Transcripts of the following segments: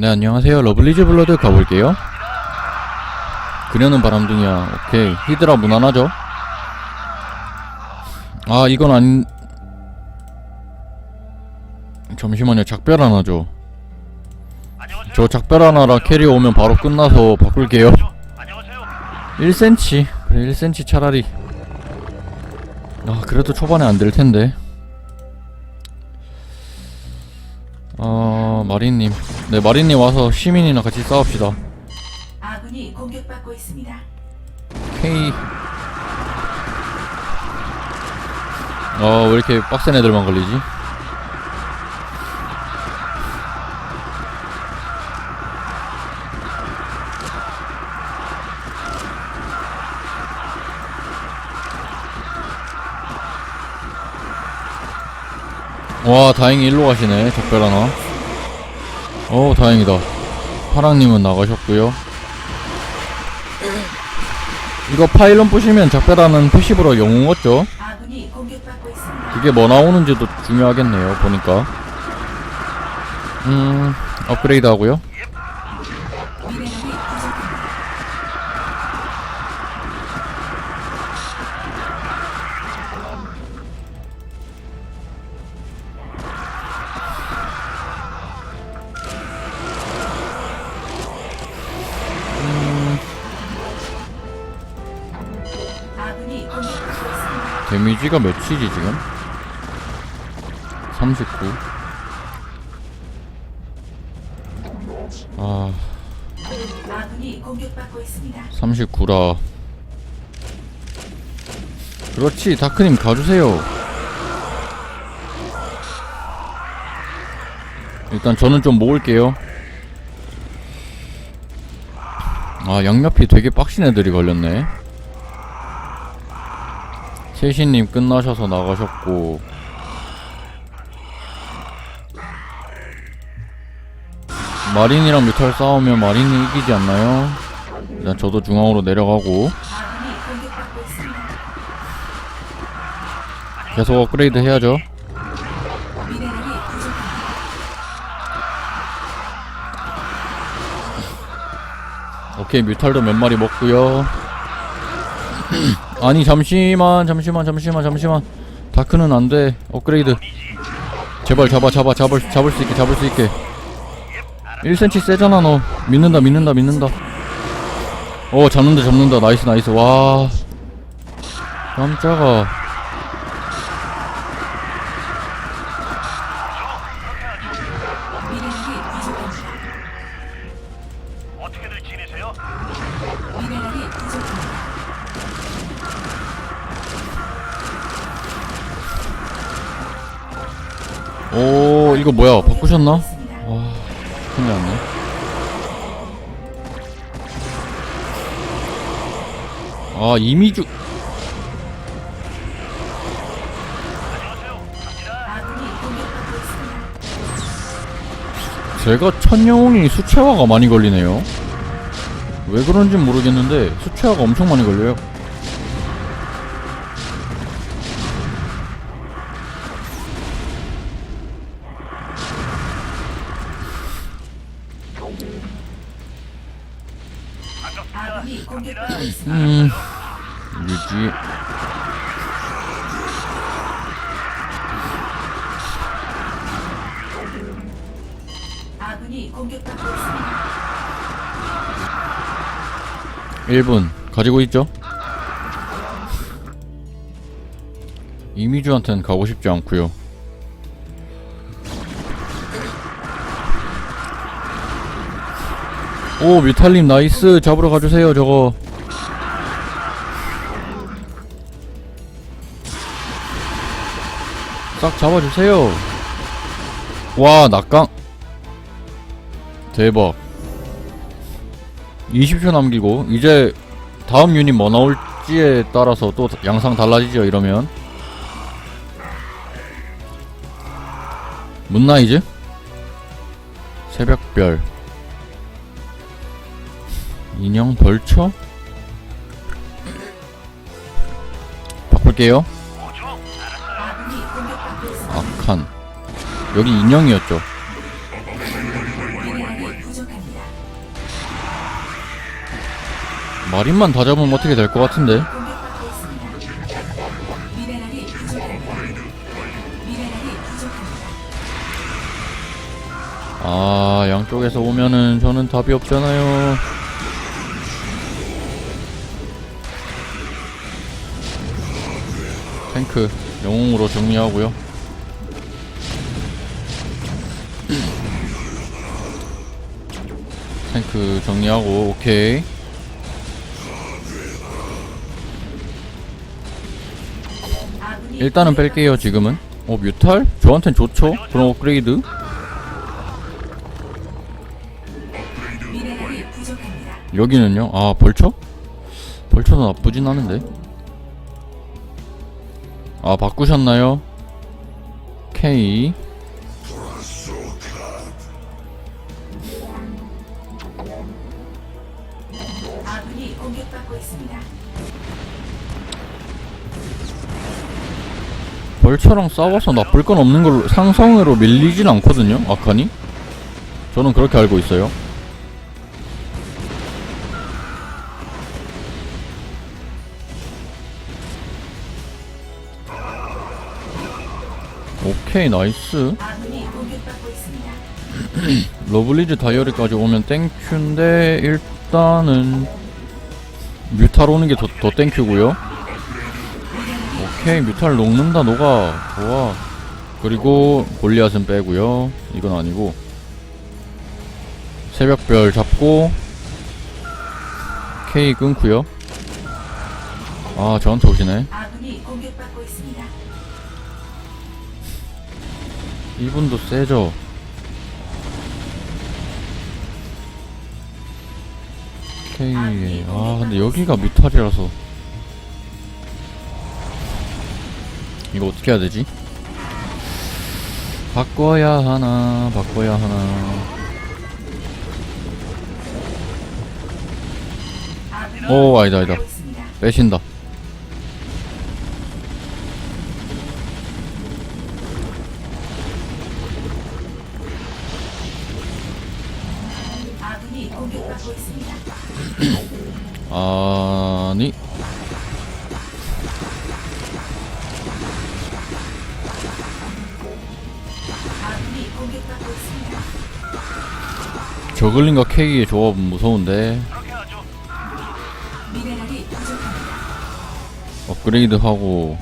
네 안녕하세요. 러블리즈 블러드 가볼게요. 그녀는 바람둥이야. 오케이. 히드라 무난하죠? 아 이건 아닌 잠시만요. 작별 하나죠 저 작별 하나라 캐리 오면 바로 끝나서 바꿀게요. 1cm 그래 1cm 차라리. 아 그래도 초반에 안 될 텐데 어 마린님 네 마린님 와서 시민이랑 같이 싸웁시다 아군이 공격받고 있습니다. K 어왜 이렇게 빡센 애들만 걸리지? 와 다행히 일로 가시네 적별 하나. 어 다행이다. 파랑님은 나가셨고요. 이거 파일럿 보시면 작별하는 표시브로 영웅 있습니다. 그게 뭐 나오는지도 중요하겠네요 보니까. 음 업그레이드 하고요 데미지가 몇이지 지금? 39 아, 아군이 공격받고 있습니다. 39라. 그렇지, 다크님 가주세요. 일단 저는 좀 모을게요. 아, 양옆이 되게 빡신 애들이 걸렸네. 세신님 끝나셔서 나가셨고. 마린이랑 뮤탈 싸우면 마린이 이기지 않나요? 일단 저도 중앙으로 내려가고. 계속 업그레이드 해야죠. 오케이 뮤탈도 몇 마리 먹고요. 아니 잠시만 잠시만 잠시만 잠시만. 다크는 안돼. 업그레이드. 제발 잡아 잡아 잡을 잡을 수 있게 잡을 수 있게. 1cm 세잖아 너. 믿는다 믿는다 믿는다. 어 잡는다 잡는다. 나이스 나이스. 와. 깜짝아 이거 뭐야 바꾸셨나? 와 큰일 났네 아 이미주. 제가 천영웅이 수채화가 많이 걸리네요 왜 그런진 모르겠는데 수채화가 엄청 많이 걸려요 유지 아군이 공격받고 있습니다. 1분 가지고 있죠? 이미주한테는 가고 싶지 않고요 오 뮤탈님 나이스 잡으러 가주세요 저거 싹 잡아주세요. 와 낙강. 대박. 20초 남기고 이제 다음 유닛 뭐 나올지에 따라서 또 양상 달라지죠 이러면. 문나이즈 새벽별. 인형 벌처 바꿀게요 칸 여기 인형이었죠. 마린만 다 잡으면 어떻게 될 것 같은데? 아 양쪽에서 오면은 저는 답이 없잖아요. 탱크 영웅으로 정리하고요. 탱크 정리하고 오케이 일단은 뺄게요 지금은 어 뮤탈? 저한텐 좋죠 그럼 업그레이드. 여기는요? 아 벌처? 벌처도 나쁘진 않은데 아 바꾸셨나요? K 벌처랑 싸워서 나쁠 건 없는 걸로 상성으로 밀리진 않거든요 아카니? 저는 그렇게 알고 있어요 오케이 나이스. 러블리즈 다이어리까지 오면 땡큐인데 일단은 뮤탈 오는 게더더 땡큐고요 오케이 뮤탈 녹는다 녹아. 좋아. 그리고 골리앗은 빼고요. 이건 아니고. 새벽별 잡고 K 끊고요. 아 저한테 오시네. 아군이 공격받고 있습니다. 이분도 세죠? K 아 근데 여기가 뮤탈이라서 이거 어떻게 해야 되지? 바꿔야 하나 바꿔야 하나 오 아니다 아니다. 빼신다 있습니 저글링과 K의 조합은 무서운데. 업그레이드 하고.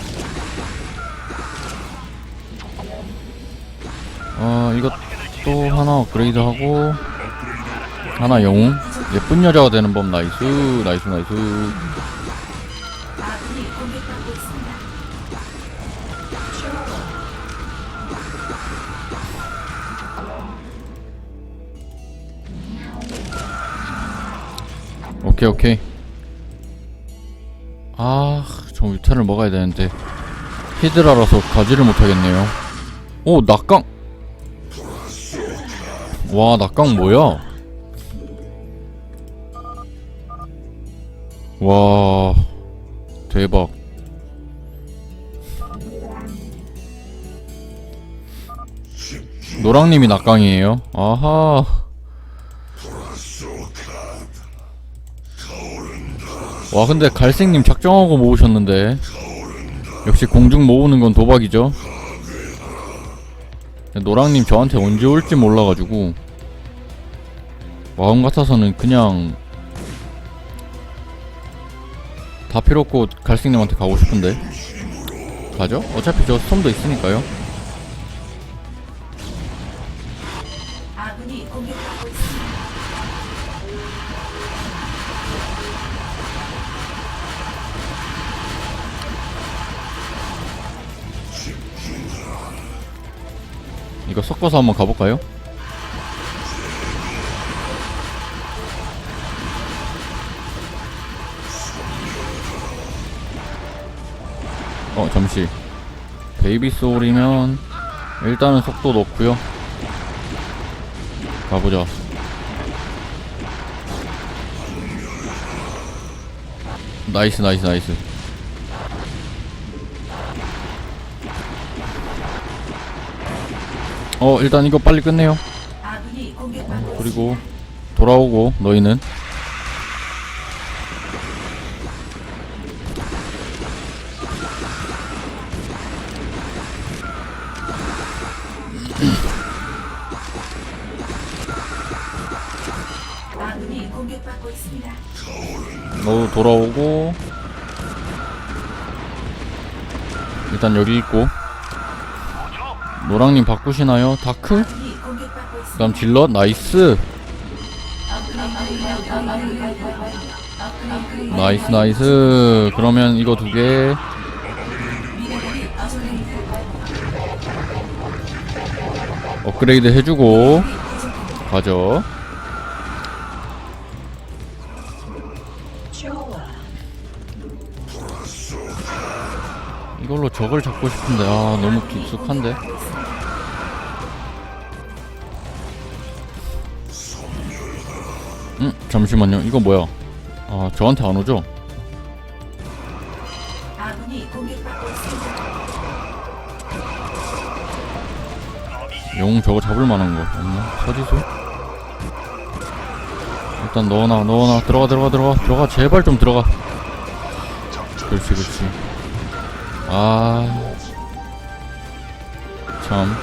아 이것도 하나 업그레이드 하고. 하나 영웅. 예쁜 여자가 되는 법. 나이스 나이스 나이스 오케이 오케이. 아저 유탄을 먹어야 되는데. 히드라라서 가지를 못하겠네요. 오 낙강! 와 낙강 뭐야? 와 대박. 노랑님이 낙강이에요? 아하 와 근데 갈색님 작정하고 모으셨는데. 역시 공중 모으는 건 도박이죠. 노랑님 저한테 언제 올지 몰라가지고. 마음 같아서는 그냥 다 필요 없고 갈색님한테 가고 싶은데. 가죠? 어차피 저 스톰도 있으니까요 이거 섞어서 한번 가볼까요? 어 잠시. 베이비 소울이면 일단은 속도 높고요. 가보자 나이스 나이스 나이스 어 일단 이거 빨리 끝내요. 어, 그리고 돌아오고 너희는. 너 돌아오고 일단 여기 있고. 노랑님 바꾸시나요? 다크? 있습니다. 그다음 질럿 나이스 나이스 나이스 그러면 이거 두개 업그레이드 해주고 가죠 이걸로 적을 잡고 싶은데 아 너무 깊숙한데 잠시만요. 이거 뭐야? 아 저한테 안 오죠? 아군이 공격받고 있습니다. 용 저거 잡을 만한 거 없나? 서지수? 일단 넣어놔 넣어놔. 들어가 들어가 들어가. 들어가. 제발 좀 들어가. 그렇지 그렇지. 아 참.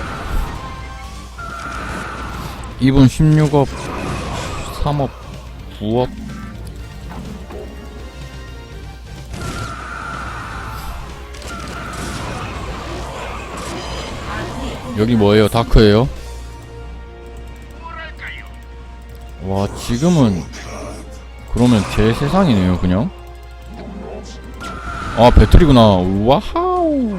2분 16업 3업 9업 여기 뭐예요? 다크예요? 와 지금은 그러면 제 세상이네요 그냥. 아 배틀이구나. 와하우!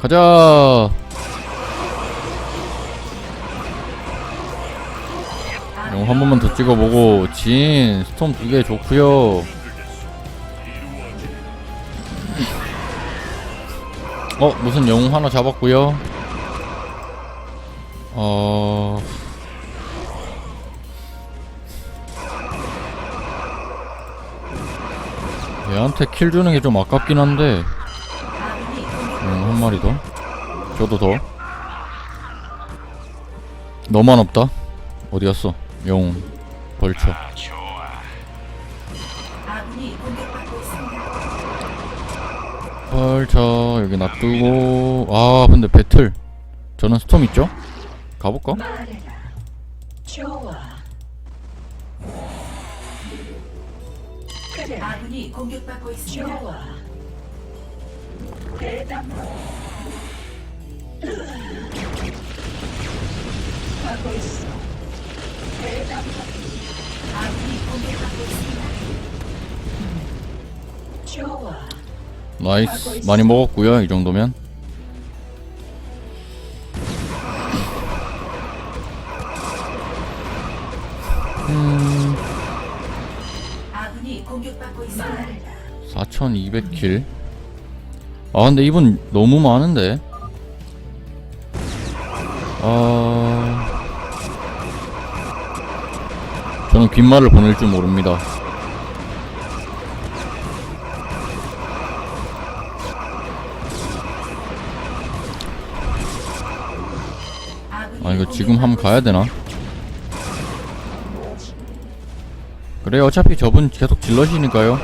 가자 한 번만 더 찍어보고 진 스톰 두 개 좋구요. 어 무슨 영웅 하나 잡았고요. 어. 얘한테 킬 주는 게 좀 아깝긴 한데. 영웅 한 마리 더. 저도 더. 너만 없다. 어디 갔어 아군이 공격받고 있습니다. 벌쳐 여기 놔두고 아 근데 배틀 저는 스톰 있죠? 가볼까? 아군이 공격받고 있습니다. 공격받고 있습니다. 나이스. 많이 먹었고요 이 정도면. 음 아군이 공격받고 있습니다. 4200킬. 아 근데 이분 너무 많은데. 아 저는 귓말을 보낼 줄 모릅니다. 아 이거 지금 한번 가야 되나? 그래 어차피 저분 계속 질러시니까요.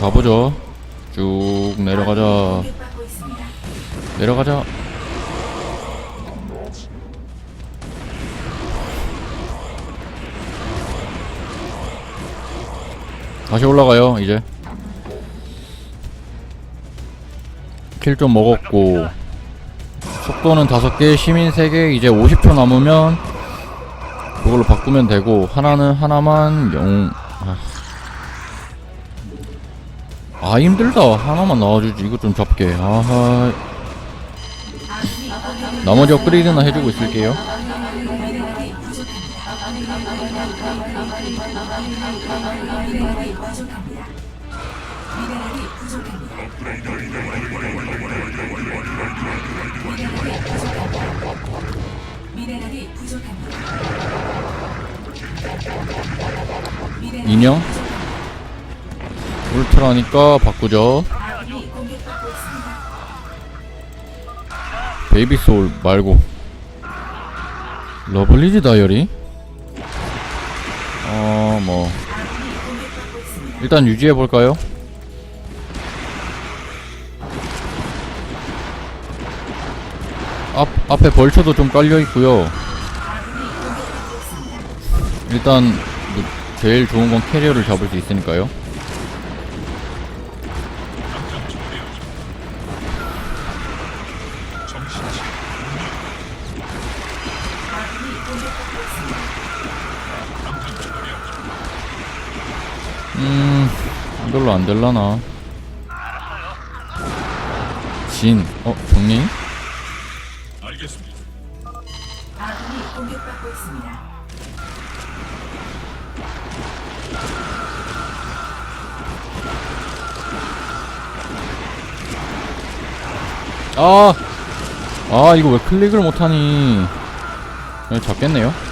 가보죠. 쭉 내려가자. 내려가자 다시 올라가요 이제. 킬 좀 먹었고. 속도는 5개 시민 3개 이제 50초 남으면 그걸로 바꾸면 되고 하나는 하나만 영... 아, 아 힘들다. 하나만 나와주지. 이거 좀 잡게. 아하. 나머지 업그레이드나 해주고 있을게요 인형? 울트라니까 바꾸죠. 베이비 소울 말고. 러블리즈 다이어리 어, 뭐. 일단 유지해볼까요? 앞, 앞에 벌쳐도 좀 깔려있고요 일단, 뭐 제일 좋은 건 캐리어를 잡을 수 있으니까요. 될라나. 진, 어, 정리? 있습니다. 아! 아, 이거 왜 클릭을 못하니? 잡겠네요.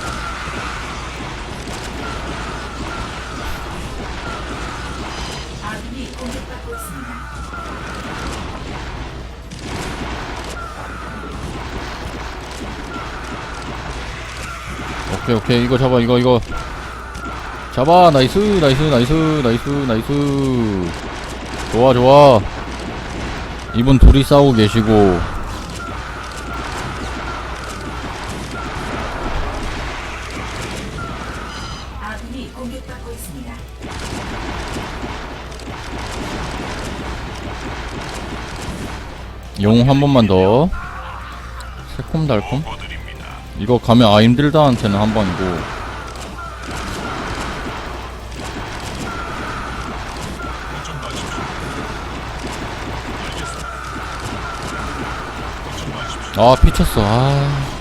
오케이, 오케이. 이거 잡아, 이거, 이거. 잡아, 나이스, 나이스, 나이스, 나이스, 나이스. 좋아, 좋아. 이분 둘이 싸우고 계시고. 아군이 공격받고 있습니다. 용 한 번만 더. 새콤달콤. 이거 가면 아 힘들다한테는 한 방이고. 아 피쳤어. 아.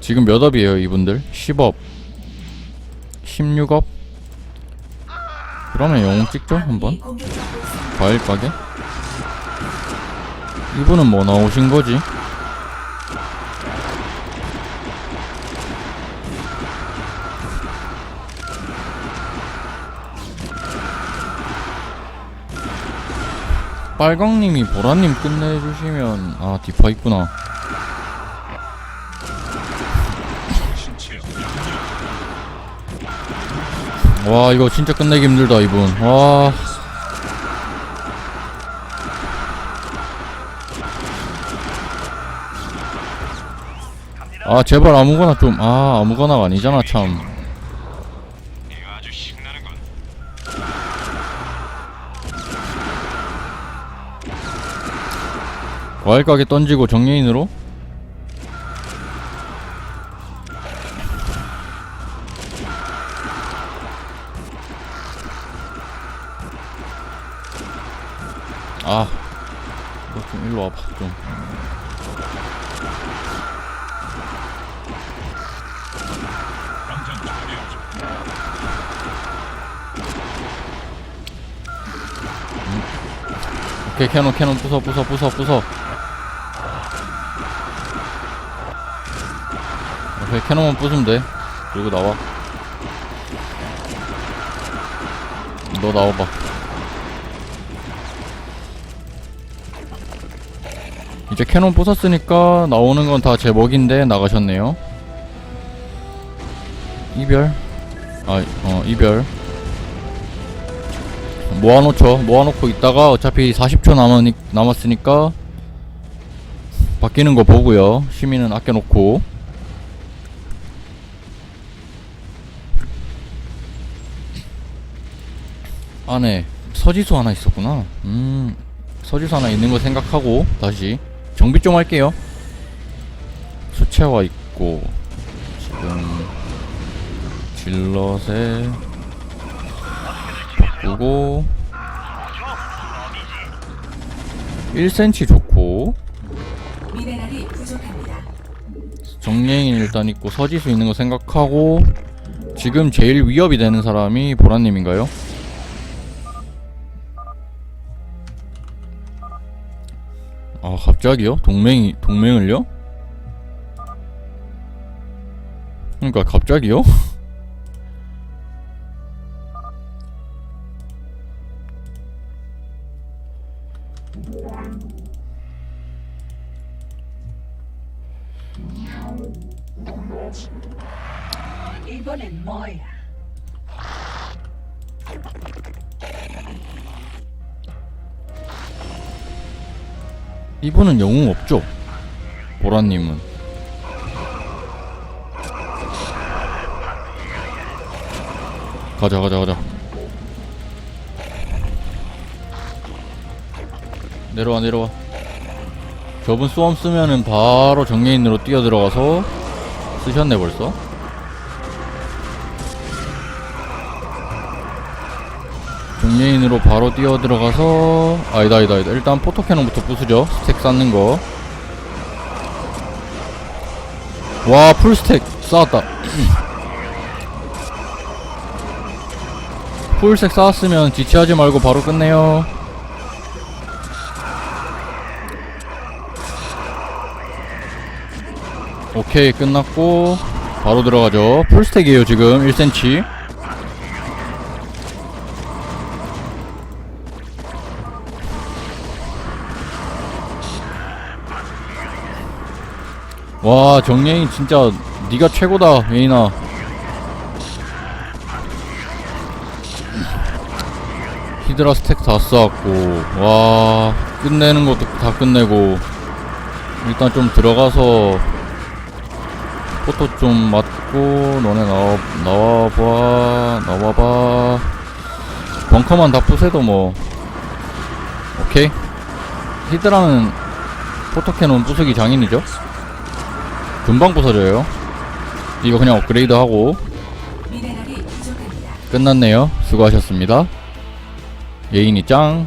지금 몇 업이에요 이분들? 10업 16업? 그러면 영웅 찍죠 한번? 과일 가게? 이분은 뭐 나오신 거지? 빨강님이 보라님 끝내주시면 아 디파 있구나. 와 이거 진짜 끝내기 힘들다 이분. 와 아 제발 아무거나 좀 아 아무거나가 아니잖아 참. 과일 가게 던지고 정예인으로 아너 좀 일로 와봐 좀 오케이 캐논 캐논 부숴 부숴 부숴 부숴. 오케이 캐논만 부수면 돼. 그리고 나와. 너 나와봐. 이제 캐논 부쉈으니까 나오는 건 다 제 먹인데 나가셨네요. 이별? 아어 이별 모아놓죠. 모아놓고 있다가 어차피 40초 남았니, 남았으니까 바뀌는 거 보고요. 시민은 아껴놓고. 안에 서지수 하나 있었구나. 음 서지수 하나 있는 거 생각하고 다시 정비 좀 할게요. 수채화 있고 지금 질럿에 바꾸고 1cm 좋고 미네랄이 부족합니다. 정예인 일단 있고 서지수 있는 거 생각하고 지금 제일 위협이 되는 사람이 보라님인가요? 아 갑자기요? 동맹이 동맹을요? 그러니까 갑자기요? 이분은 영웅 없죠? 보라님은. 가자 가자 가자. 내려와 내려와. 저분 쏘움 쓰면은 바로 정예인으로 뛰어들어가서 쓰셨네 벌써. 정예인으로 바로 뛰어 들어가서 아니다 아니다 아니다. 일단 포토캐논부터 부수죠. 스택 쌓는 거 와 풀스택 쌓았다. 풀색 쌓았으면 지체하지 말고 바로 끝내요. 오케이 끝났고 바로 들어가죠. 풀스택이에요 지금. 1cm 와 정예인 진짜 네가 최고다 예인아. 히드라 스택 다 쌓았고 와 끝내는 것도 다 끝내고 일단 좀 들어가서 포토 좀 맞고 너네 나와 나와봐 나와봐. 벙커만 다 부세도 뭐. 오케이? 히드라는 포토캐논 부수기 장인이죠 금방 부서져요. 이거 그냥 업그레이드 하고 미네랄이 부족합니다. 끝났네요. 수고하셨습니다. 예인이 짱